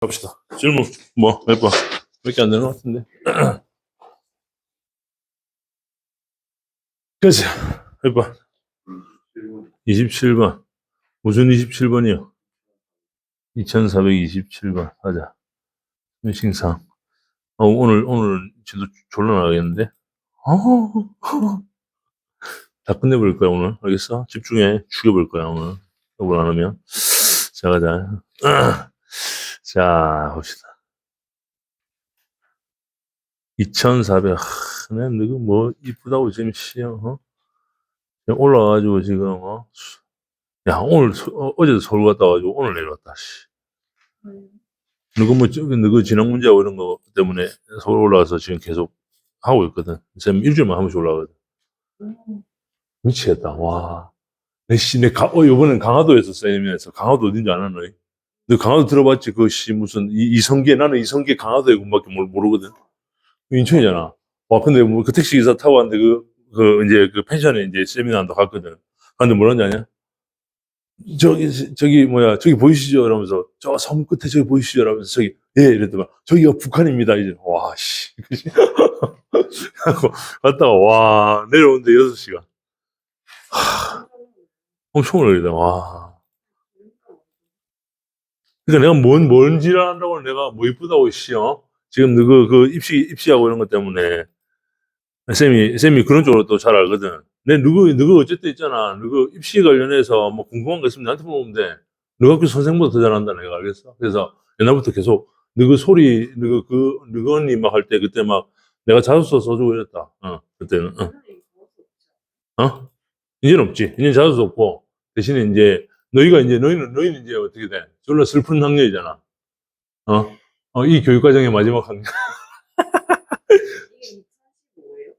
갑시다. 질문, 뭐, 몇 번? 몇개 안 되는 것 같은데. 몇 번? 27번. 무슨 27번이요? 2427번. 하자. 신상. 어, 오늘, 오늘 지도 졸라 나가겠는데? 어, 다 끝내버릴 거야, 오늘. 알겠어? 집중해. 죽여버릴 거야, 오늘. 이걸 안 하면. 자, 가자. 자, 봅시다. 2400, 하, 내 너가 뭐, 이쁘다고 지금, 씨, 어? 올라와가지고 지금, 어? 야, 오늘, 서- 어, 어제도 서울 갔다 와가지고 오늘 내려왔다, 씨. 너가 뭐, 저기, 너가 지난 문제하고 이런 거 때문에 서울 올라와서 지금 계속 하고 있거든. 쌤 일주일만 한 번씩 올라가거든. 미치겠다, 와. 내 씨, 내 가, 어, 요번엔 강화도에서 쌤이면서 강화도 어딘지 아나, 너희? 너 강화도 들어봤지? 그, 씨, 무슨, 이, 이성계, 나는 이성계 강화도에 군밖에 뭘 모르거든. 인천이잖아. 와, 근데 뭐, 그 택시 기사 타고 왔는데, 그, 그, 이제, 그 펜션에 이제 세미나도 갔거든. 근데 뭐라는지 아냐? 저기, 저기, 뭐야, 저기 보이시죠? 이러면서, 저 섬 끝에 저기 보이시죠? 이러면서, 저기, 예, 이랬더만, 저기가 북한입니다. 이제, 와, 씨. 그지? 하고, 갔다가, 와, 내려오는데 6 시간. 엄청 오래다, 와. 그러니까 내가 뭔, 뭔 지랄한다고 내가 뭐 이쁘다고, 씨, 어? 지금 너그, 그 입시, 입시하고 이런 것 때문에. 쌤이, 쌤이 그런 쪽으로 또 잘 알거든. 내 누구, 누구 어쨌든 있잖아. 누구 입시 관련해서 뭐 궁금한 거 있으면 나한테 물어보면 돼. 너가 그 선생보다 더 잘한다, 내가 알겠어? 그래서 옛날부터 계속 너그 소리, 너그 그, 너그 언니 막 할 때 그때 막 내가 자소서 써주고 이랬다. 어, 그때는. 어. 어? 이제는 없지. 이제 자소서 없고. 대신에 이제 너희가 이제 너희는 너희는 이제 어떻게 돼? 졸라 슬픈 학년이잖아. 어? 어, 이 교육 과정의 마지막 학년. 이게 2035예요?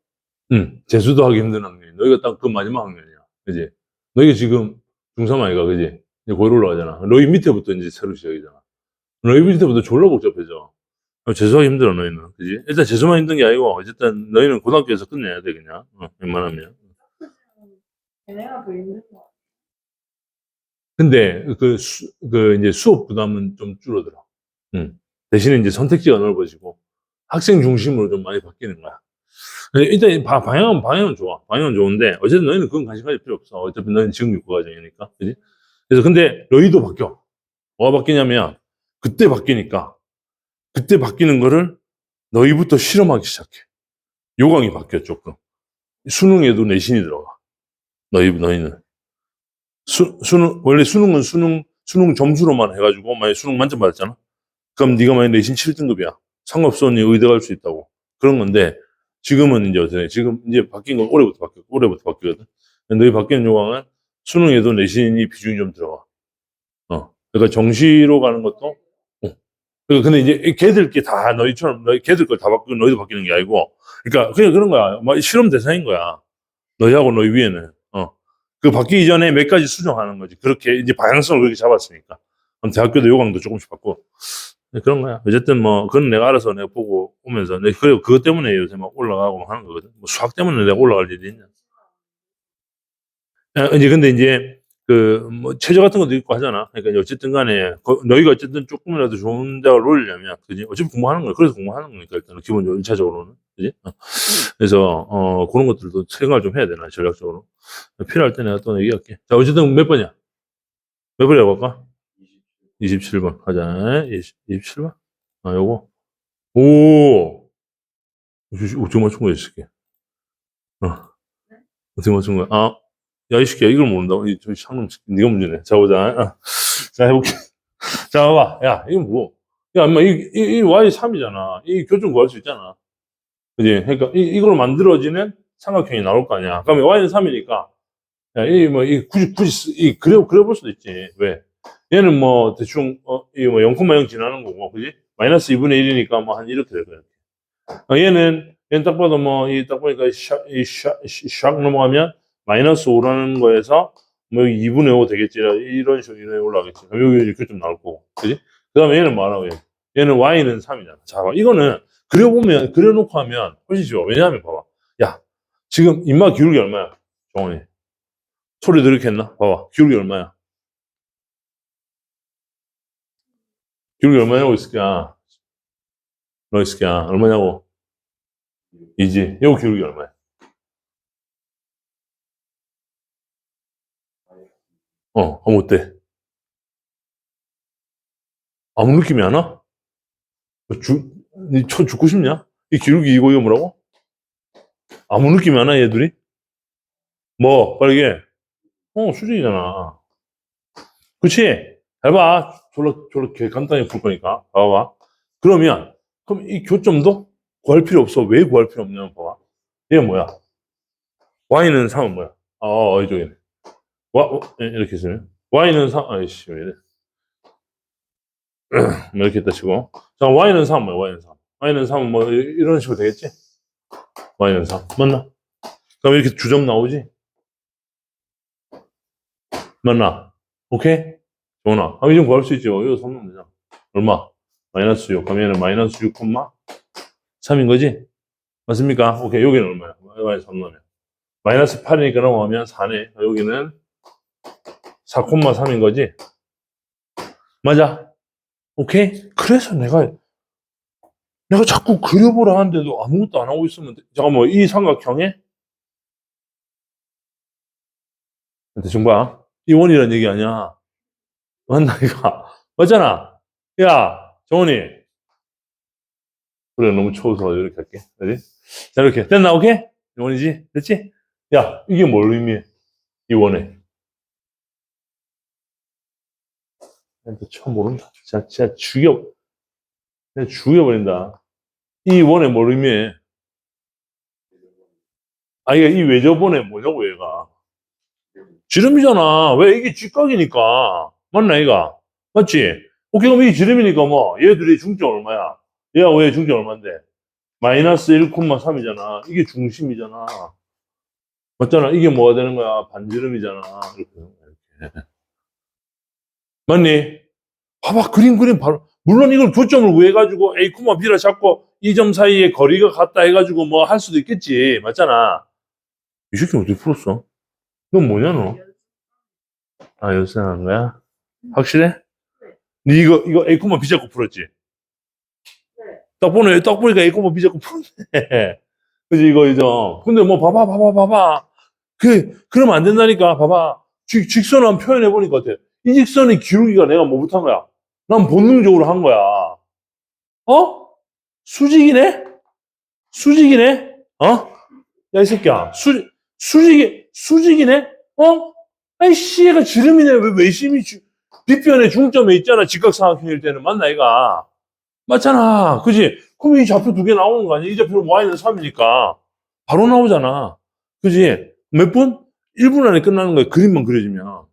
응. 재수도 하기 힘든 학년이. 너희가 딱 그 마지막 학년이야. 그지? 너희가 지금 중3 아이가, 그지? 이제 고일 올라가잖아. 너희 밑에부터 이제 새로 시작이잖아. 너희 밑에부터 졸라 복잡해져. 어, 재수하기 힘들어, 너희는. 그지? 일단 재수만 힘든 게 아니고, 어쨌든 너희는 고등학교에서 끝내야 돼, 그냥. 어, 웬만하면. 걔네가 더 힘든 거. 근데 그, 수, 그 이제 수업 부담은 좀 줄어들어. 음. 대신에 이제 선택지가 넓어지고 학생 중심으로 좀 많이 바뀌는 거야. 일단 이 바- 방향은 방향은 좋아. 방향은 좋은데 어쨌든 너희는 그건 관심 가질 필요 없어. 어차피 너희는 지금 육구 과정이니까, 그지? 그래서 근데 너희도 바뀌어. 뭐가 바뀌냐면 그때 바뀌니까 그때 바뀌는 거를 너희부터 실험하기 시작해. 요강이 바뀌어 조금. 수능에도 내신이 들어가. 너희 너희는. 수, 수능, 원래 수능은 수능, 수능 점수로만 해가지고, 만약 수능 만점 받았잖아? 그럼 네가 만약 내신 7등급이야. 상관없어, 언니 의대 갈 수 있다고. 그런 건데, 지금은 이제 어떻게, 돼? 지금 이제 바뀐 건 올해부터 바뀌, 올해부터 바뀌거든. 근데 너희 바뀌는 요강은 수능에도 내신이 비중이 좀 들어가. 어. 그러니까 정시로 가는 것도, 어. 그러니까 근데 이제 걔들께 다 너희처럼, 너희 걔들 걸 다 바뀌고 너희도 바뀌는 게 아니고, 그러니까 그냥 그런 거야. 막 실험 대상인 거야. 너희하고 너희 위에는. 어. 그 바뀌기 전에 몇 가지 수정하는 거지. 그렇게 이제 방향성을 그렇게 잡았으니까. 그럼 대학교도 요강도 조금씩 바꾸고. 네, 그런 거야. 어쨌든 뭐, 그건 내가 알아서 내가 보고 오면서. 내 그리고 그것 때문에 요새 막 올라가고 하는 거거든. 뭐 수학 때문에 내가 올라갈 일이 있냐. 아, 이제 근데 이제 그뭐 최저 같은 것도 있고 하잖아. 그러니까 어쨌든 간에 거- 너희가 어쨌든 조금이라도 좋은 대학을 올리려면 그지? 어차피 공부하는 거야. 그래서 공부하는 거니까 일단은 기본적으로 1차적으로는. 그지? 어. 그래서 어 그런 것들도 생각을 좀 해야 되나 전략적으로. 필요할 때 내가 또 얘기할게. 자, 어쨌든 몇 번이야? 몇 번이라고 할까? 27번. 가자. 20, 27번? 아, 요거. 오! 어떻게 맞춘 거야, 이 새끼. 어. 어떻게 맞춘 거야? 아, 야, 이 새끼야, 이걸 모른다고? 이, 저 쌍놈 새끼, 니가 문제네. 자, 보자. 아. 자, 해볼게. 자, 봐봐. 야, 이거 뭐. 야, 인마, 이, 이, 이 Y3이잖아. 이 교점 구할 수 있잖아. 그지? 그러니까, 이, 이걸로 만들어지는 삼각형이 나올 거 아니야. 그러면 Y는 3이니까, 야, 이, 뭐, 이, 굳이, 굳이, 쓰- 이, 그려, 그려볼 수도 있지. 왜? 얘는 뭐, 대충, 어, 이 뭐, 0,0 지나는 거고, 그지? 마이너스 2분의 1이니까 뭐, 한 이렇게 될 거야. 어, 얘는, 얘는 딱 봐도 뭐, 이, 딱 보니까, 샥, 이, 샥, 샥 넘어가면, 마이너스 5라는 거에서, 뭐, 2분의 5 되겠지. 이런 식으로 이렇게 올라가겠지. 그럼 여기 이렇게 좀 나올 거고. 그지? 그 다음에 얘는 뭐하라고 해? 얘는 Y는 3이잖아. 자, 봐. 이거는, 그려보면, 그려놓고 하면, 훨씬 쉬워. 왜냐하면, 봐봐. 야, 지금, 입마 기울기 얼마야? 정원이. 소리 들었겠나? 봐봐. 기울기 얼마야? 기울기 얼마냐고 있을까? 너 있을까? 얼마냐고? 이지. 이거 기울기 얼마야? 어, 그럼 어때? 아무 느낌이 안 와? 죽, 니쳐 죽고 싶냐? 이 기울기 이거 이거 뭐라고? 아무 느낌이 안 와, 얘들이? 뭐, 빠르게. 어, 수직이잖아. 그치? 잘 봐. 졸라, 저렇게 간단히 풀 거니까. 봐봐. 그러면, 그럼 이 교점도 구할 필요 없어. 왜 구할 필요 없냐면 봐봐. 얘가 뭐야? y는 3은 뭐야? 아, 어, 이쪽이네. 와, 어, 예, 이렇게 쓰면. y는 3, 아이씨, 왜 이래. 뭐 이렇게 했다 치고. 자, y는 3 뭐야? y는 3. y는 3은 뭐, 이- 이런 식으로 되겠지? y는 3. 맞나? 그럼 이렇게 주점 나오지? 맞나? 오케이? 좋나? 아, 이좀 구할 수 있죠. 이거 손으면 되잖아. 얼마? 마이너스 6. 그러면 마이너스 6, 3인 거지? 맞습니까? 오케이. 여기는 얼마야? 마이너스 3 넣으면. 마이너스 8이니까 넘어가면 4네. 여기는 4,3인 거지? 맞아. 오케이? 그래서 내가, 내가 자꾸 그려보라 하는데도 아무것도 안 하고 있으면, 돼. 잠깐만, 이 삼각형에? 대충 봐. 이 원이라는 얘기 아니야. 맞나, 이거? 맞잖아. 야, 정원이. 그래, 너무 추워서 이렇게 할게. 그지? 자, 이렇게. 됐나, 오케이? 이 원이지? 됐지? 야, 이게 뭘 의미해? 이 원에. 또 처음 모른다. 진짜, 진짜 죽여, 그냥 죽여버린다. 이뭘 의미해? 아, 이게 이 외접원에 뭐냐고, 얘가. 지름이잖아. 왜? 이게 직각이니까. 맞나, 얘가? 맞지? 오케이, 그럼 이게 지름이니까 뭐, 얘들이 중점 얼마야? 얘가 왜 중점 얼마인데? 마이너스 1,3이잖아. 이게 중심이잖아. 맞잖아. 이게 뭐가 되는 거야? 반지름이잖아. 이렇게. 맞니? 봐봐, 그림, 그림, 바로. 물론 이걸 교점을 구해가지고 A, B라 잡고 이 점 사이에 거리가 같다 해가지고 뭐 할 수도 있겠지. 맞잖아. 이 새끼 어떻게 풀었어? 넌 뭐냐, 너? 아, 연습한 거야? 확실해? 니 이거, 이거 A, B 잡고 풀었지? 딱 보네, 딱 보니까 A, B 잡고 풀었네. 그지, 이거, 이죠? 근데 뭐, 봐봐, 봐봐, 봐봐. 그, 그러면 안 된다니까, 봐봐. 직, 직선을 한번 표현해보니까 어때? 이 직선의 기울기가 내가 뭐 못한 거야? 난 본능적으로 한 거야. 어? 수직이네? 수직이네? 어? 야, 이 새끼야. 수, 수직이, 수직이네? 어? 아이 씨, 얘가 지름이네. 왜 외심이 주, 빗변의 중점에 있잖아. 직각삼각형일 때는. 맞나, 얘가? 맞잖아. 그지? 그럼 이 좌표 두 개 나오는 거 아니야? 이 좌표는 y는 3이니까. 바로 나오잖아. 그지? 몇 분? 1분 안에 끝나는 거야. 그림만 그려지면.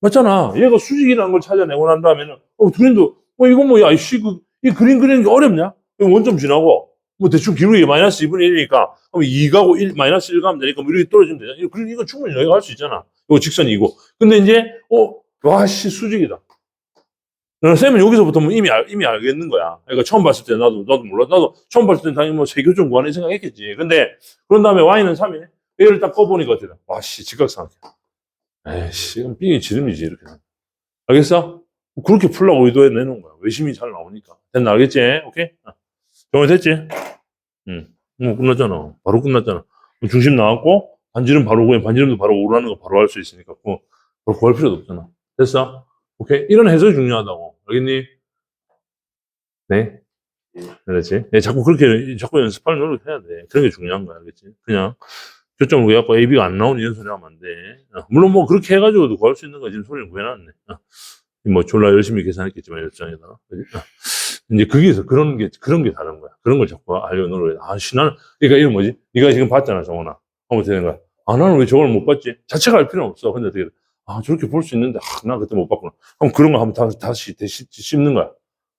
맞잖아. 얘가 수직이라는 걸 찾아내고 난 다음에는, 어, 그림도, 어, 이거 뭐, 야, 이씨, 그, 이 그림 그리는 게 어렵냐? 원점 지나고, 뭐, 대충 기울기 마이너스 2분의 1이니까, 그럼 2가고 1, 마이너스 1 가면 되니까, 뭐, 이렇게 떨어지면 되잖아. 그림, 이거 충분히 너희가 할 수 있잖아. 이거 직선이고. 근데 이제, 어, 와, 씨, 수직이다. 어, 쌤은 여기서부터 뭐 이미, 알, 이미 알겠는 거야. 그러니까 처음 봤을 때 나도, 나도 몰라. 나도 처음 봤을 때 당연히 뭐 세교점 구하는 생각했겠지. 근데, 그런 다음에 y는 3이네? 얘를 딱 꺼보니까 돼? 와, 씨, 직각삼각형. 에이씨, 이건 삐이 지름이지, 이렇게. 알겠어? 그렇게 풀라고 의도해 내놓은 거야. 외심이 잘 나오니까. 됐나, 알겠지? 오케이? 아. 정말 됐지? 응. 뭐, 끝났잖아. 바로 끝났잖아. 중심 나왔고, 반지름 바로 구해, 반지름도 바로 오르는 거 바로 할 수 있으니까, 그거 바로 구할 필요도 없잖아. 됐어? 오케이? 이런 해석이 중요하다고. 알겠니? 네? 그렇지? 네, 자꾸 그렇게, 자꾸 연습할 노력해야 돼. 그런 게 중요한 거야. 알겠지? 그냥, 교점을 구해갖고 AB가 안 나오는 이런 소리 하면 안 돼. 어, 물론 뭐 그렇게 해가지고도 구할 수 있는 거 지금 소리를 구해놨네. 어. 뭐 졸라 열심히 계산했겠지만. 그지? 어. 이제 거기에서 그런 게 그런 게 다른 거야. 그런 걸 자꾸 하려고 노력해. 아, 씨, 나는 그러니까 이건 뭐지? 네가 지금 봤잖아, 정원아. 하면 되는 거야. 아, 나는 왜 저걸 못 봤지? 자체가 알 필요는 없어. 근데 어떻게 돼? 아, 저렇게 볼 수 있는데, 아, 나 그때 못 봤구나. 그럼 그런 거 한번 다시, 다시, 다시 씹는 거야.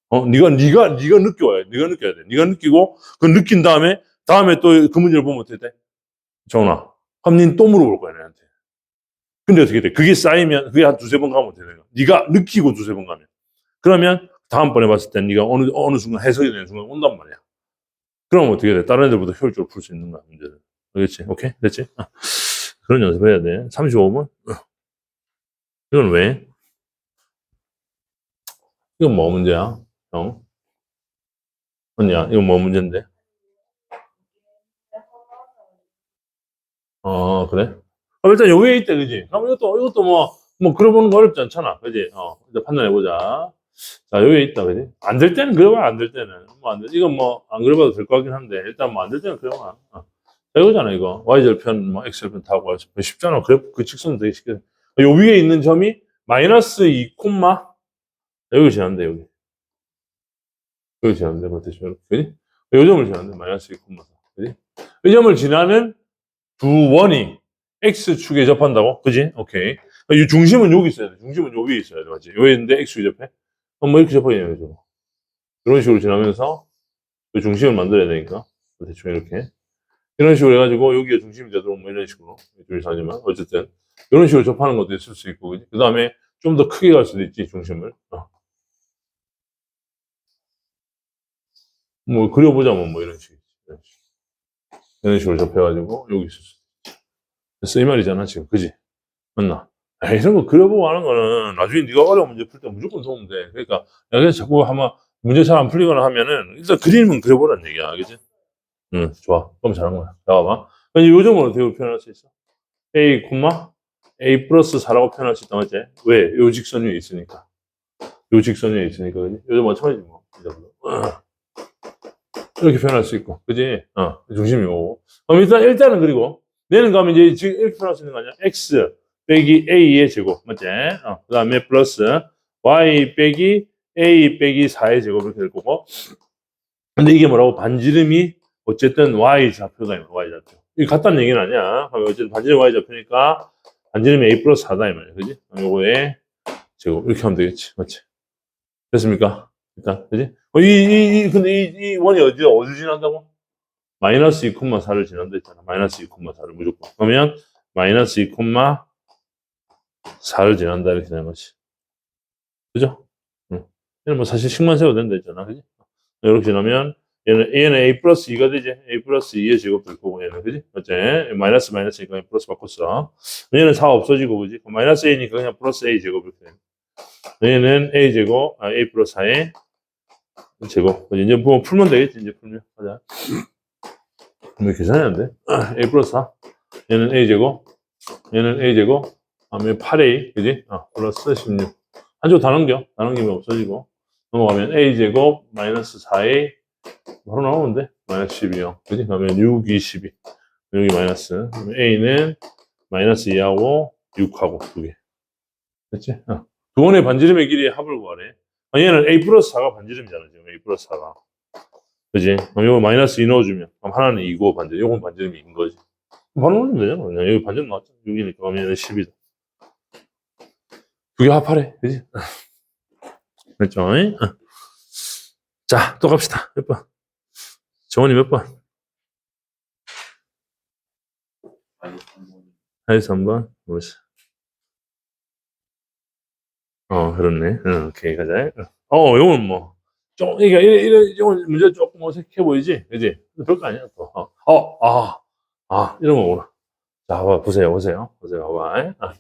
어, 네가, 네가, 네가 느껴야 돼. 네가 느껴야 돼. 네가 느끼고, 그 느낀 다음에, 다음에 또 그 문제를 보면 어떻게 돼? 정원아. 그럼 니는 또 물어볼 거야, 내한테. 근데 어떻게 돼? 그게 쌓이면, 그게 한 두세 번 가면 되는 거야? 네가 느끼고 두세 번 가면. 그러면, 다음번에 봤을 때 네가 어느, 어느 순간 해석이 되는 순간 온단 말이야. 그럼 어떻게 돼? 다른 애들보다 효율적으로 풀 수 있는 거야, 문제를. 알겠지? 오케이? 됐지? 아. 그런 연습해야 돼. 35분? 이건 왜? 이건 뭐 문제야? 형? 언니야, 이건 뭐 문제인데? 어, 그래? 그럼 일단 여기에 있다, 그지? 그럼 이것도, 이것도 뭐, 뭐, 그려보는 거 어렵지 않잖아. 그지? 어, 일단 판단해보자. 자, 여기에 있다, 그지? 안 될 때는 그려봐, 안 될 때는. 뭐, 안 돼. 이건 뭐, 안 그려봐도 될 것 같긴 한데, 일단 뭐, 안 될 때는 그려봐. 어. 자, 이거잖아, 이거. Y절편, 뭐, X절편 타고, 쉽잖아. 그래, 그 직선도 되게 쉽게. 요 위에 있는 점이 마이너스 2 콤마, 여기 지난데, 여기. 여기 지난데, 뭐, 대충 이렇게. 그지? 요 점을 지났는데, 마이너스 2 콤마. 그지? 이 점을 지나는 두 원이 X축에 접한다고? 그지? 오케이. 이 중심은 여기 있어야 돼. 중심은 여기 있어야 돼. 맞지? 여기 있는데 X축 접해? 그럼 뭐 이렇게 접어야 되죠. 이런 식으로 지나면서 그 중심을 만들어야 되니까. 대충 이렇게. 이런 식으로 해가지고 여기에 중심이 되도록 뭐 이런 식으로. 좀 이상하지만. 어쨌든. 이런 식으로 접하는 것도 있을 수 있고. 그 다음에 좀 더 크게 갈 수도 있지, 중심을. 어. 뭐 그려보자면 뭐. 이런 식. 이런 식으로 접해가지고 여기 있지. 그래서 이 말이잖아, 지금. 그지? 맞나? 아, 이런 거 그려보고 하는 거는 나중에 네가 어려운 문제 풀 때 무조건 도움 돼. 그러니까 여기서 자꾸 하면 문제 잘 안 풀리거나 하면은 일단 그림은 그려보라는 얘기야. 그지? 응, 좋아. 그럼 잘한 거야. 나와봐. 그럼 요점을 어떻게 표현할 수 있어? A, A 플러스 4라고 표현할 수 있다, 맞지? 왜? 요 직선 위에 있으니까. 요 직선 위에 있으니까, 그지? 요즘 마찬가지지, 뭐. 이렇게 표현할 수 있고, 그지? 어, 중심이 오고. 그럼 일단, 일단은 그리고, 얘는 가면 이제 지금 이렇게 표현할 수 있는 거 아니야? X 빼기 A의 제곱, 맞지? 어, 그 다음에 플러스 Y 빼기 A 빼기 4의 제곱 이렇게 될 거고. 근데 이게 뭐라고? 반지름이 어쨌든 Y 있는 Y 좌표. 이게 같다는 얘기는 아니야. 어쨌든 반지름 Y 좌표니까 반지름이 A 플러스 4다 이 말이야. 그지? 요거에 제곱 이렇게 하면 되겠지. 맞지? 됐습니까? 일단, 그지? 어, 이, 이, 이, 근데 이, 이 원이 어디, 어디 지난다고? 마이너스 2,4를 지난다 했잖아. 마이너스 2,4를 무조건. 그러면 마이너스 2,4를 지난다 이렇게 되는 거지. 그죠? 응. 얘는 뭐 사실 식만 세워도 된다 했잖아. 그지? 이렇게 지나면 얘는, 얘는 A 플러스 2가 되지? A 플러스 2의 제곱 될 거고, 얘는, 그지? 맞지? 마이너스 마이너스니까 얘 플러스 바꿨어. 얘는 4 없어지고, 그지? 마이너스 A니까 그냥 플러스 A 제곱 이렇게 돼. 얘는 A 제곱, 아, A 플러스 4의 제곱. 이제 뭐 풀면 되겠지, 이제 풀면. 가자. 왜 계산이 안 돼? A 플러스 4. 얘는 A 제곱. 얘는 A 제곱. 다음에 8A, 그지? 아, 플러스 16. 한쪽 다 넘겨. 다 넘기면 없어지고. 넘어가면 A 제곱, 마이너스 4A. 바로 나오면 돼. 마이너스 12요. 그지? 그러면 6, 2, 12. 여기 마이너스. 그러면 A는 마이너스 2하고 6하고 두 개. 됐지? 어. 두 원의 반지름의 길이의 합을 구하래. 아, 얘는 A 플러스 4가 반지름이잖아, 지금. A 플러스 4가. 그지? 그럼 요거 마이너스 2 넣어주면. 그럼 하나는 2고 반지름. 요건 반지름이 2인 거지. 넣으면 되잖아. 그냥 여기 반지름 나왔잖아. 6이니까. 그러면 얘는 10이다. 두 개 합하래. 그지? 됐죠? 어. 자, 또 갑시다. 몇 번? 정원이 몇 번? 하이 3번? 뭐지? 어, 그렇네. 응, 오케이, 가자. 어, 요건 뭐. 좀, 이게, 이래, 이래, 이건 문제 조금 어색해 보이지? 그지? 별거 아니야, 또. 어, 어, 아, 아, 이런 거구나. 자, 봐, 보세요, 보세요. 보세요, 봐봐. 아.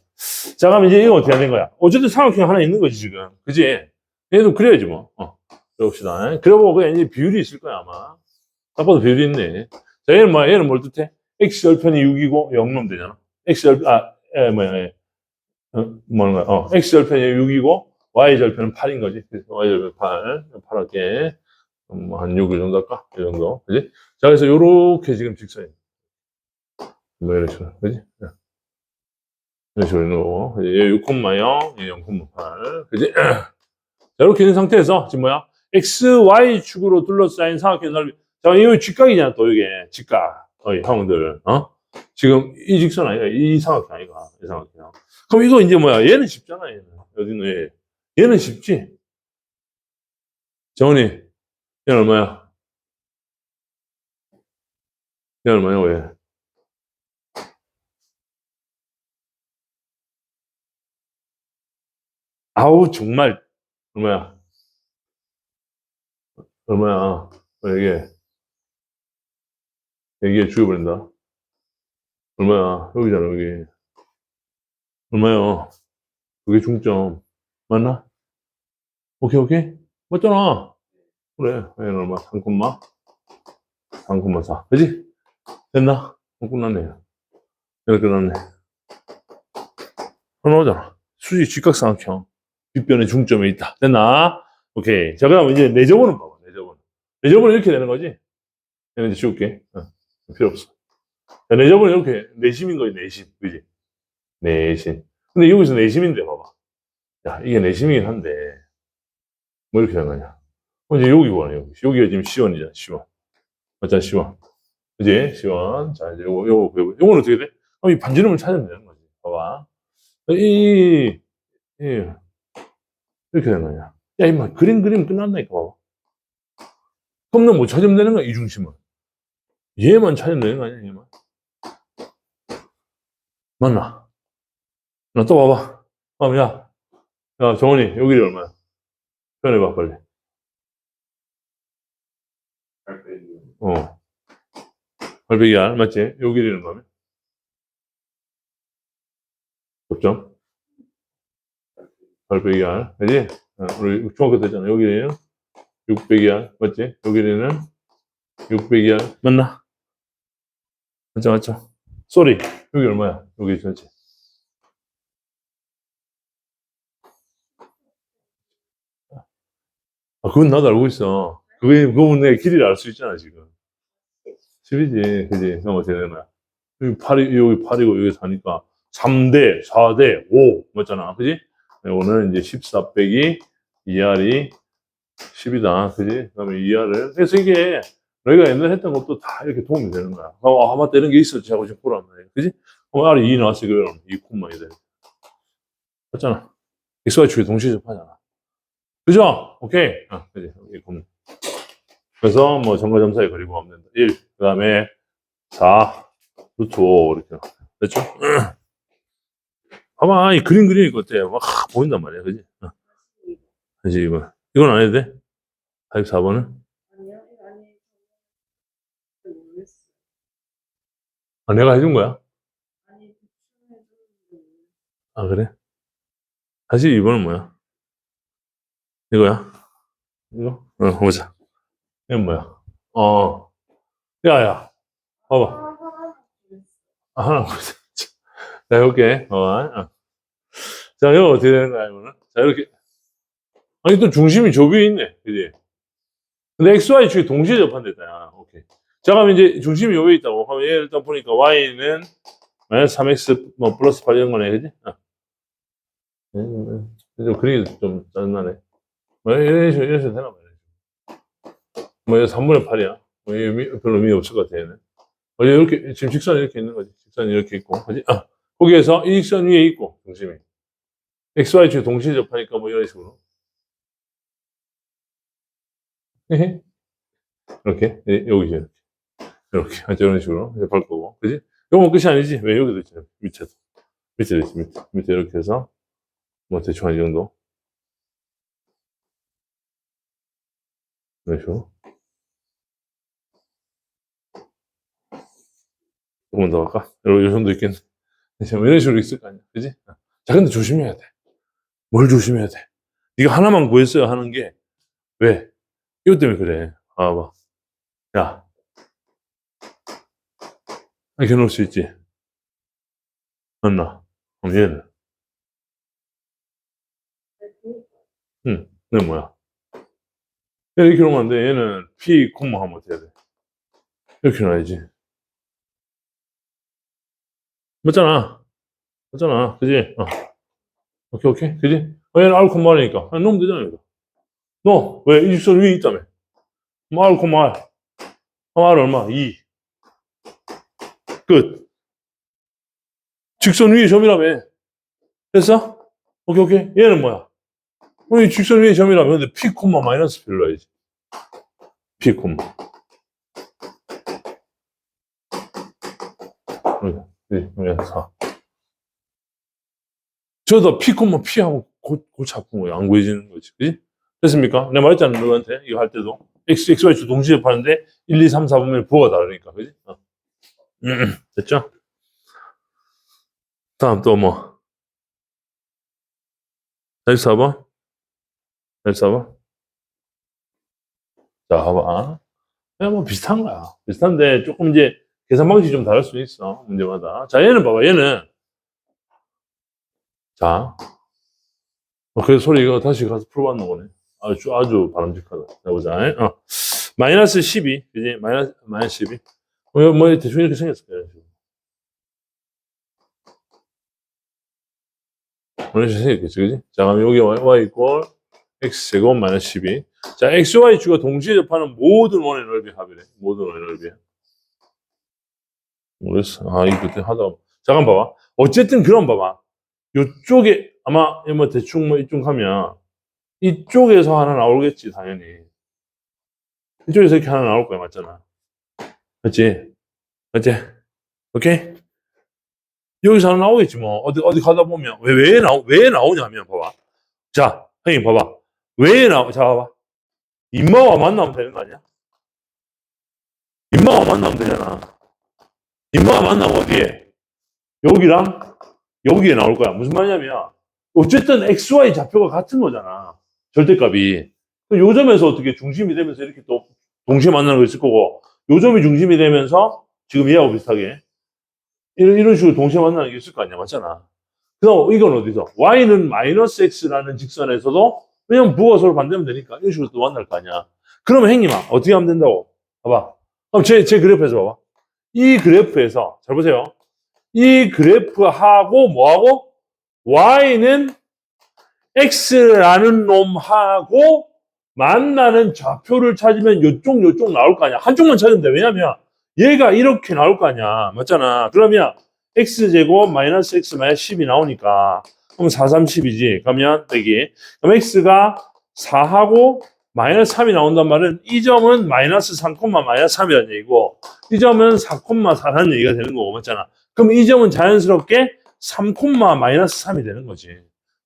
자, 그럼 이제 이거 어떻게 하는 거야? 어쨌든 삼각형 하나 있는 거지, 지금. 그지? 얘도 그려야지, 뭐. 어, 그려봅시다. 그려보고 그냥 이제 비율이 있을 거야, 아마. 딱 봐도 비율이 있네. 자, 얘는 뭐야? 얘는 뭘 뜻해? x 열편이 6이고 0놈 되잖아. x 열, 아, 에, 뭐야, 에. 어, 거야? 어, x 절편이 6이고 y 절편은 8인 거지. 그래서 y 절편 8, 8 할게. 뭐한 6일 정도 할까? 이 정도. 그지? 자, 그래서 요렇게 지금 직선이. 뭐 이런 식으로. 그지? 이런 식으로. 얘 6,0, 얘 0,8. 그지? 자, 이렇게 있는 상태에서 지금 뭐야? x, y 축으로 둘러싸인 삼각형 넓이. 자, 이거 직각이잖아, 또 이게. 직각. 어이, 형들. 어? 지금 이 직선 아니가? 이 삼각형 아니가? 이 삼각형. 그럼 이거 이제 뭐야? 얘는 쉽잖아, 얘는. 여기는 얘. 얘는 쉽지? 정원이, 얘는 얼마야? 얘는 얼마야, 왜? 아우, 정말, 얼마야? 얼마야? 왜 이게? 이게 죽여버린다. 얼마야? 여기잖아, 여기. 얼마요? 그게 중점. 맞나? 오케이, 오케이. 맞잖아. 그래. 얘는 얼마? 3콤마. 3콤마 4. 그지? 됐나? 어, 끝났네. 이렇게 끝났네. 하나 오잖아. 수직 직각삼각형. 빗변의 중점에 있다. 됐나? 오케이. 자, 그 다음 이제 내저번은 봐봐. 내저번. 내저번은 이렇게 되는 거지? 얘는 이제 지울게. 어, 필요 없어. 자, 내저번은 이렇게 내심인 거지, 내심. 그지? 내심. 근데 여기서 내심인데, 봐봐. 야, 이게 내심이긴 한데, 뭐 이렇게 되는 거냐. 어, 이제 여기 보네, 여기. 여기가 지금 시원이잖아, 시원. 맞잖아, 시원. 그지? 시원. 자, 이제 요거, 요거, 요거. 요거는 어떻게 돼? 어, 이 반지름을 찾으면 되는 거지. 봐봐. 이, 이, 이, 이렇게 되는 거냐. 야, 이마, 그림, 그림 끝났나니까, 봐봐. 그럼 너못 찾으면 되는 거야, 이 중심은. 얘만 찾으면 되는 거 아니야, 얘만. 맞나? 나또 봐봐. 어, 야. 야, 정원이, 여기 얼마야? 표현해봐, 빨리. 어. 800이 맞지? 요 길이는 뭐면? 접점? 800이 알, 그지? 어, 우리 중학교 때잖아. 요 길이는 600이 알, 맞지? 요 길이는 600이 알, 맞나? 맞죠, 맞죠? 쏘리, 여기 얼마야? 여기 전체. 아, 그건 나도 알고 있어. 그게, 그거는 내 길이를 알 수 있잖아, 지금. 10이지, 그지? 어떻게 되나? 여기 8이, 여기 8이고, 여기 4니까 3대, 4대, 5, 맞잖아. 그지? 이거는 이제 14 빼기 2R이 10이다. 그지? 그 다음에 2R을. 그래서 이게, 너희가 옛날에 했던 것도 다 이렇게 도움이 되는 거야. 아, 아 맞다. 이런 게 있었지. 하고 지금 보란 말이야. 그지? 그럼 R이 2 나왔어. 그럼 2 콤마 2 돼. 맞잖아. XY 축이 동시에 접하잖아. 그죠? 오케이. 아, 그지? 그래서 뭐 점과 점 사이 거리가 없는 1, 그 다음에 4, 루트 5 이렇게 됐죠? 봐봐 이 그림 그리니까 어때? 막 보인단 말이야 그지? 어. 그지 이거 이건 안 해도 돼? 84번은? 아니요, 이거 아니. 모르겠어요. 아 내가 해준 거야? 아니, 추천해 주는 아 그래? 다시 2번은 뭐야? 이거야? 이거? 어 보자 이건 뭐야? 어 야 야 봐봐 아, 하나 보자. 자, 이렇게, 어, 어. 자, 이거 어떻게 되는 거야, 이거는? 자, 이렇게. 아니, 또 중심이 좁이 있네. 그지? 근데 XY 축이 동시에 접한댔다. 야, 오케이. 자, 그럼 이제 중심이 여기 있다고. 그럼 얘 일단 보니까 Y는 마이너스 3X, 뭐, 플러스 8 이런 거네. 그지? 어. 음, 좀 그리기 좀 짜증나네. 뭐, 이런 식으로, 이런 식으로 되나 봐요. 뭐, 얘 3분의 8이야. 뭐, 얘 별로 의미 없을 것 같아, 얘는. 어, 얘 이렇게, 지금 직선이 이렇게 있는 거지. 직선이 이렇게 있고. 그지? 아, 거기에서 이 직선 위에 있고, 중심이. XY축 동시에 접하니까 뭐 이런 식으로. 이렇게. 예, 여기죠. 이렇게. 이렇게. 이런 식으로. 이제 볼 거고. 그지? 요건 끝이 아니지. 왜 여기도 있지? 밑에도. 밑에도 있지. 밑에. 밑에 이렇게 해서. 뭐 대충 한 이 정도. 식으로. 조금 더 할까? 요, 요 정도 있겠네. 지금 이런 식으로 있을 거 아니야. 그지? 자, 근데 조심해야 돼. 뭘 조심해야 돼? 네가 하나만 구했어야 하는 게, 왜? 이것 때문에 그래. 아, 봐. 야. 이렇게 놓을 수 있지. 맞나? 그럼 얘는? 응, 얘는 뭐야? 얘 이렇게 놓으면 안 돼. 얘는 P, 콤마 하면 어떻게 해야 돼? 이렇게 놔야지. 맞잖아. 맞잖아. 그지? 어. 오케이, 오케이. 그지? 어, 얘는 알코 말이니까. 아, 넣으면 되잖아, 이거. 너, 왜? 이 직선 위에 있다며. 뭐, 알코 말. 아, 말 얼마? 2. 끝. 직선 위에 점이라며. 됐어? 오케이, 오케이. 얘는 뭐야? 어, 이 직선 위에 점이라며. 근데 P 마이너스 넣어야지. P 콤마. 4. 저도 P 콤마 P 하고 고, 고 잡고 뭐안 구해지는 거지. 그지? 됐습니까? 내가 말했잖아, 너한테. 이거 할 때도. X, X, Y 주 동시에 파는데 1, 2, 3, 4 보면 부호가 다르니까. 그지? 어. 음, 됐죠? 다음 또 뭐? 44번? 됐어, 봐. 자, 봐봐. 그냥 뭐 비슷한 거야. 비슷한데 조금 이제 계산 방식이 좀 다를 수 있어. 문제마다. 자, 얘는 봐봐. 얘는. 자. 어, 그래서 소리 이거 다시 가서 풀어봤는 거네. 아주, 아주 바람직하다. 자, 보자. 어. 마이너스 12. 그지? 마이너스, 마이너스 12. 어, 이거 뭐, 대충 이렇게 생겼을 거야. 지금. 이런 식으로 생겼겠지, 그지? 자, 그럼 여기 y, y 이꼴 x제곱 마이너스 12. 자, x, y 주가 동시에 접하는 모든 원의 넓이 합이래. 모든 원의 넓이. 모르겠어. 아, 이거 그때 하다가. 잠깐 봐봐. 어쨌든 그럼 봐봐. 요쪽에, 아마, 뭐 대충 뭐 이쪽 하면, 이쪽에서 하나 나오겠지, 당연히. 이쪽에서 이렇게 하나 나올 거야, 맞잖아. 맞지? 맞지? 오케이? 여기서 하나 나오겠지, 뭐. 어디, 어디 가다 보면. 왜, 왜 나오, 왜 나오냐면, 봐봐. 자, 형님, 봐봐. 왜 나오, 자, 봐봐. 인마와 만나면 되는 거 아니야? 인마와 만나면 되잖아. 인마와 만나면 어디에? 여기랑 여기에 나올 거야. 무슨 말이냐면, 어쨌든 XY 좌표가 같은 거잖아. 절대값이. 그 요점에서 어떻게 중심이 되면서 이렇게 또 동시에 만나는 거 있을 거고, 요 점이 중심이 되면서 지금 얘하고 비슷하게 이런, 이런 식으로 동시에 만나는 게 있을 거 아니야. 맞잖아. 그럼 이건 어디서? Y는 마이너스 X라는 직선에서도 왜냐면 부가 서로 반대면 되니까 이런 식으로 또 만날 거 아니야. 그러면 행님아 어떻게 하면 된다고? 봐봐. 그럼 제, 제 그래프에서 봐봐. 이 그래프에서 잘 보세요. 이 그래프하고 뭐하고 Y는 X라는 놈하고 만나는 좌표를 찾으면 요쪽 요쪽 나올 거 아니야. 한쪽만 찾으면 돼. 왜냐면 얘가 이렇게 나올 거 아니야. 맞잖아. 그러면 X제곱 마이너스 X 마이너스 10이 나오니까 그럼 4, 3, 10이지. 그러면 여기 그럼 X가 4하고 마이너스 3이 나온단 말은 이 점은 마이너스 3, 마이너스 3이라는 얘기고 이 점은 4, 4라는 얘기가 되는 거고 맞잖아. 그럼 이 점은 자연스럽게 3, 마이너스 3이 되는 거지.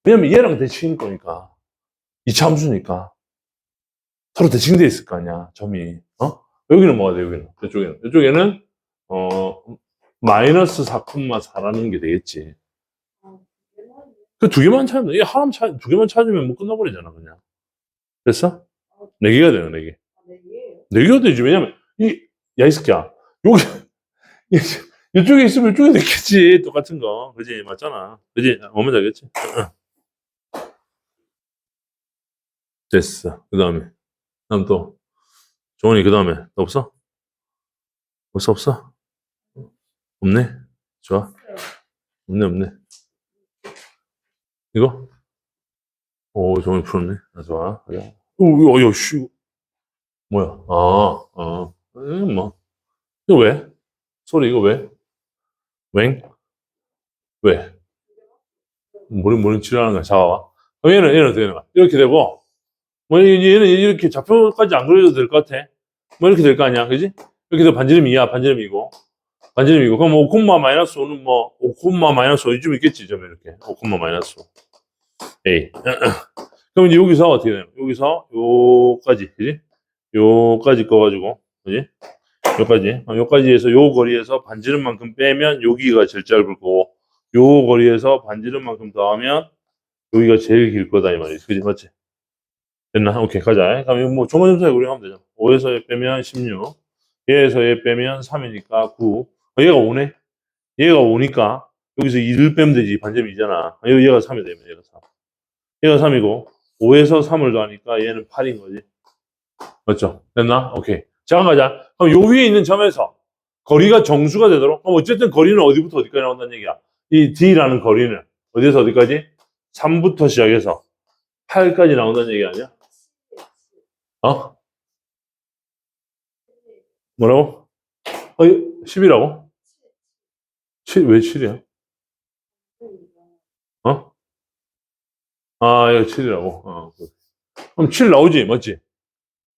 왜냐면 얘랑 대칭일 거니까. 이차 함수니까. 서로 대칭돼 있을 거 아니야, 점이. 어? 여기는 뭐가 돼, 여기는? 이쪽에는. 이쪽에는, 어, 마이너스 4,4라는 게 되겠지. 그 두 개만 찾으면, 이 하나만 찾, 두 개만 찾으면 뭐 끝나버리잖아, 그냥. 됐어? 네 개가 되는, 네 개. 아, 네 개가 되지. 왜냐면, 이, 야, 이 새끼야. 여기, 이- 이쪽에 있으면 이쪽에 되겠지. 똑같은 거. 그지? 맞잖아. 그지? 오면 되겠지. 됐어. 그 다음에. 다음 또. 종원이 그 다음에. 또 없어? 없어, 없어? 없네? 좋아. 없네, 없네. 이거? 오, 종원이 풀었네. 아, 좋아. 야. 오, 야, 야, 씨. 뭐야? 아, 아. 음, 뭐. 이거 왜? 소리 이거 왜? 웽? 왜? 머리, 머리 칠하는 거야. 잡아봐. 그럼 얘는, 얘는 어떻게 되는 거야? 이렇게 되고, 뭐, 얘는 이렇게 좌표까지 안 그려도 될 것 같아. 뭐, 이렇게 될 거 아니야. 그지? 이렇게 되면 반지름 2야, 반지름 2고. 반지름 2고. 그럼 5, 마이너스 5는 뭐, 5, 마이너스 5 이쯤 있겠지, 점 이렇게. 5, 마이너스 5. 에이. 그럼 이제 여기서 어떻게 되냐. 여기서 요까지, 그지? 요까지 꺼가지고, 그지? 요까지. 어, 요까지 해서 요 거리에서 반지름 만큼 빼면 여기가 제일 짧을 거고, 요 거리에서 반지름 만큼 더하면 여기가 제일 길 거다, 이 말이지. 그지? 맞지? 됐나? 오케이, 가자. 그럼 뭐 종합점수에 우리 하면 되죠. 5에서 얘 빼면 16, 얘에서 얘 빼면 3이니까 9. 어, 얘가 5네? 얘가 5니까 여기서 2를 빼면 되지. 반점이 2잖아. 얘가 3이 되면 얘가 3. 얘가 3이고, 5에서 3을 더하니까 얘는 8인 거지. 맞죠? 됐나? 오케이. 자, 가자. 그럼 요 위에 있는 점에서 거리가 정수가 되도록, 그럼 어쨌든 거리는 어디부터 어디까지 나온다는 얘기야. 이 D라는 거리는 어디에서 어디까지? 3부터 시작해서 8까지 나온다는 얘기 아니야? 어? 뭐라고? 어, 10이라고? 7, 왜 7이야? 어? 아, 이거 7이라고. 어. 그럼 7 나오지, 맞지?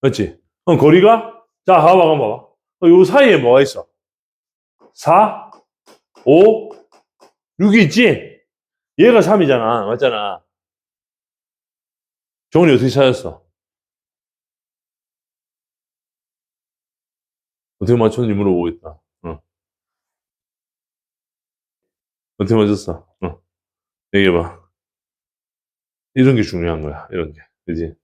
맞지? 그럼 거리가? 자, 봐봐, 한번 봐봐. 어, 요 사이에 뭐가 있어? 4, 5, 6이 있지? 얘가 3이잖아. 맞잖아. 정훈이 어떻게 찾았어? 어떻게 맞췄는지 물어보고 있다. 어. 어떻게 맞췄어? 어. 얘기해봐. 이런 게 중요한 거야. 이런 게. 그지?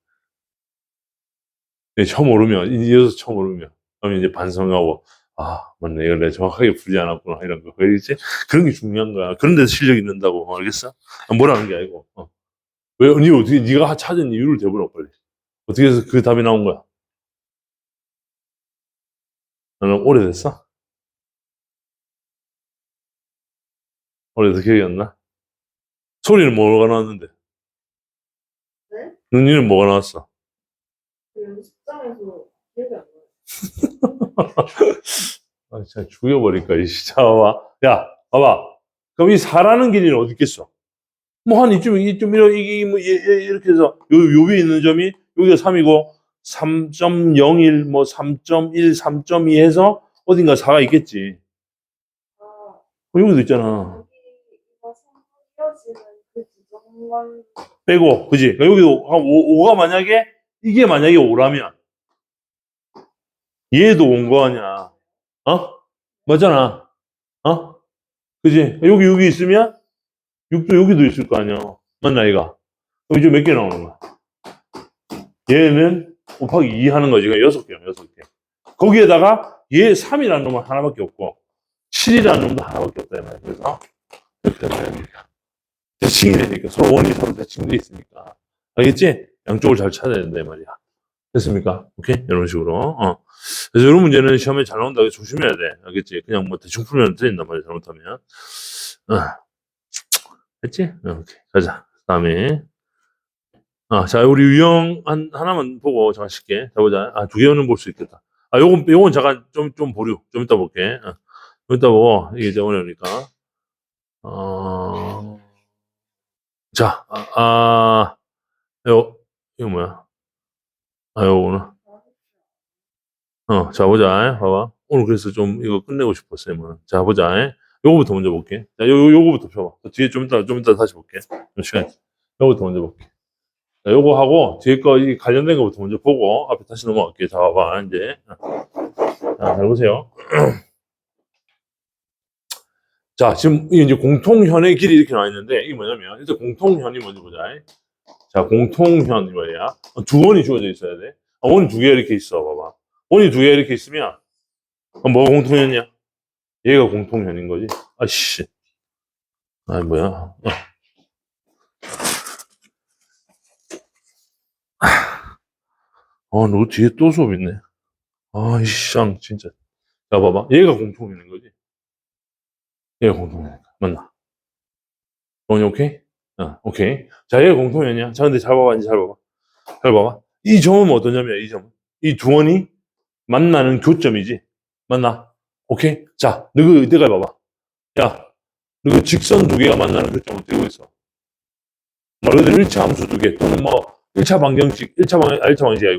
네, 처음 오르면, 이어서 처음 오르면. 그러면 이제 반성하고, 아, 맞네. 이걸 내가 정확하게 풀지 않았구나. 이런 거. 그지 그런 게 중요한 거야. 그런 데서 실력이 는다고. 알겠어? 아, 뭐라는 게 아니고. 어. 왜, 니 어떻게, 니가 찾은 이유를 대보라, 빨리. 어떻게 해서 그 답이 나온 거야? 너는 오래됐어? 오래돼서 기억이 안 나? 소리는 뭐가 나왔는데? 네? 눈이는 뭐가 나왔어? 그 연습장에서 기억이 안 나요. 아, 진짜 죽여버릴까, 이 진짜. 봐봐. 야, 봐봐. 그럼 이 사라는 길이는 어디 있겠어? 뭐, 한 이쯤, 이쯤, 이렇게, 뭐, 예, 예, 이렇게 해서, 요, 요 위에 있는 점이, 여기가 3이고, 3.01, 뭐, 3.1, 3.2 해서, 어딘가 4가 있겠지. 아, 어, 여기도 있잖아. 여기 이거 이어지는 그 지점만 빼고, 그지? 그러니까 여기도, 한 5, 가 만약에, 이게 만약에 5라면, 얘도 온 거 아니야. 어? 맞잖아. 어? 그지? 여기, 여기 있으면, 6도 여기도 있을 거 아니야. 맞나, 이가? 그럼 이제 몇 개 나오는 거야? 얘는 곱하기 2 하는 거지. 그러니까 6개야, 6개. 거기에다가 얘 3이라는 놈은 하나밖에 없고, 7이라는 놈도 하나밖에 없다, 이 말이야. 그래서, 이렇게 되니까. 대칭이 되니까. 서로 원이 서로 대칭돼 있으니까. 알겠지? 양쪽을 잘 찾아야 된다, 이 말이야. 됐습니까? 오케이? 이런 식으로. 어. 그래서 이런 문제는 시험에 잘 나온다고 조심해야 돼. 알겠지? 그냥 뭐 대충 풀면 틀린단 말이야, 잘못하면. 어. 됐지? 어, 오케이. 가자. 그 다음에. 아, 자, 우리 유형 한, 하나만 보고 잠깐 쉽게. 자, 보자. 아, 두 개는 볼 수 있겠다. 아, 요건, 요건 잠깐 좀, 좀 보류. 좀 이따 볼게. 어. 좀 이따 보고. 이게 이제 어려우니까. 어, 자, 아, 아, 요, 이거 뭐야? 아, 요거는. 어, 자, 보자. 봐봐. 오늘 그래서 좀 이거 끝내고 싶어, 쌤은. 자, 보자. 요거부터 먼저 볼게. 자, 요, 요- 요거부터 펴봐. 또 뒤에 좀 이따, 좀 이따 다시 볼게. 좀 시간. 요거부터 먼저 볼게. 자, 요거 하고, 뒤에 거, 이 관련된 거부터 먼저 보고, 앞에 다시 넘어갈게. 자, 봐봐, 이제. 자, 잘 보세요. 자, 지금 이제 공통현의 길이 이렇게 나와 있는데, 이게 뭐냐면, 일단 공통현이 뭔지 보자. 자, 공통현이 뭐야? 두 원이 주어져 있어야 돼. 아, 원이 두 개 이렇게 있어, 봐봐. 원이 두 개 이렇게 있으면, 아, 뭐가 공통현이야? 얘가 공통현인 거지. 아씨. 아, 뭐야. 어. 아, 너 뒤에 또 수업 있네. 아, 이씨, 쌍, 진짜. 자, 봐봐. 얘가 공통현인 거지. 얘가 공통현이니까. 맞나? 원이 오케이? 어, 오케이. 자, 얘가 공통현이야. 자, 근데 잘 봐봐, 이제 잘 봐봐. 잘 봐봐. 이 점은 어떠냐면, 이 점. 이두 원이 만나는 교점이지. 맞나? 오케이? 자, 너그 내가 봐봐. 야, 너그 직선 두 개가 만나는 교점은 되고 있어. 말 그대로 1차 함수 두 개, 또는 뭐, 1차 방정식, 1차 방, 1차 방정식이 아니고,